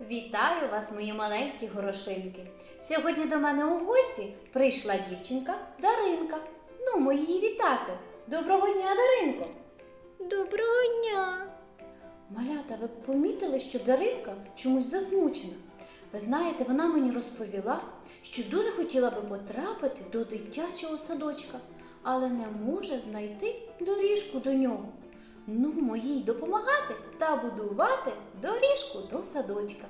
Вітаю вас, мої маленькі горошинки. Сьогодні до мене у гості прийшла дівчинка Даринка. Ну, ми її вітати. Доброго дня, Даринко! Доброго дня. Малята, ви помітили, що Даринка чомусь засмучена. Ви знаєте, вона мені розповіла, що дуже хотіла би потрапити до дитячого садочка, але не може знайти доріжку до нього. Ну, моїй допомагати та будувати доріжку до садочка.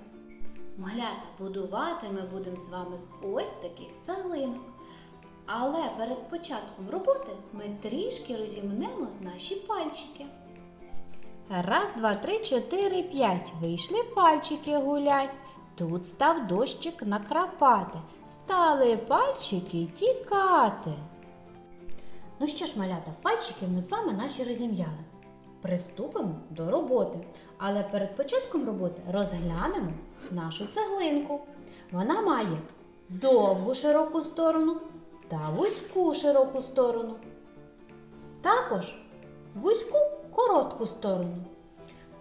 Малята, будувати ми будемо з вами з ось таких цеглинок. Але перед початком роботи ми трішки розімнемо наші пальчики. Раз, два, три, чотири, п'ять. Вийшли пальчики гулять. Тут став дощик накрапати. Стали пальчики тікати. Ну що ж, малята, пальчики ми з вами наші розім'яли. Приступимо до роботи. Але перед початком роботи розглянемо нашу цеглинку. Вона має довгу широку сторону та вузьку широку сторону. Також вузьку коротку сторону.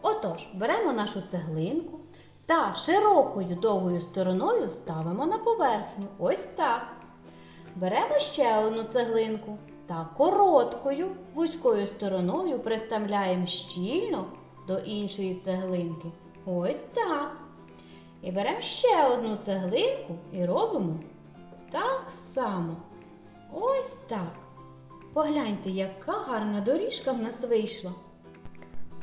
Отож, беремо нашу цеглинку та широкою довгою стороною ставимо на поверхню. Ось так. Беремо ще одну цеглинку та короткою вузькою стороною приставляємо щільно до іншої цеглинки. Ось так. І беремо ще одну цеглинку і робимо так само. Ось так. Погляньте, яка гарна доріжка в нас вийшла.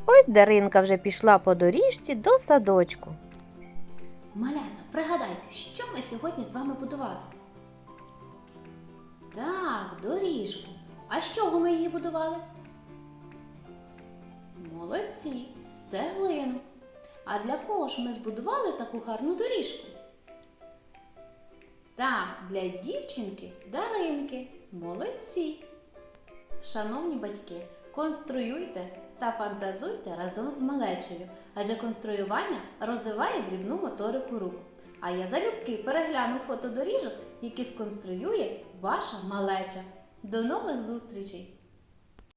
Ось Даринка вже пішла по доріжці до садочку. Малята, пригадайте, що ми сьогодні з вами будували? Так, доріжку. А з чого ми її будували? Молодці, з цеглинок. А для кого ж ми збудували таку гарну доріжку? Так, для дівчинки Даринки. Молодці. Шановні батьки, конструюйте та фантазуйте разом з малечею, адже конструювання розвиває дрібну моторику рук. А я залюбки перегляну фотодоріжок, які сконструює ваша малеча. До нових зустрічей!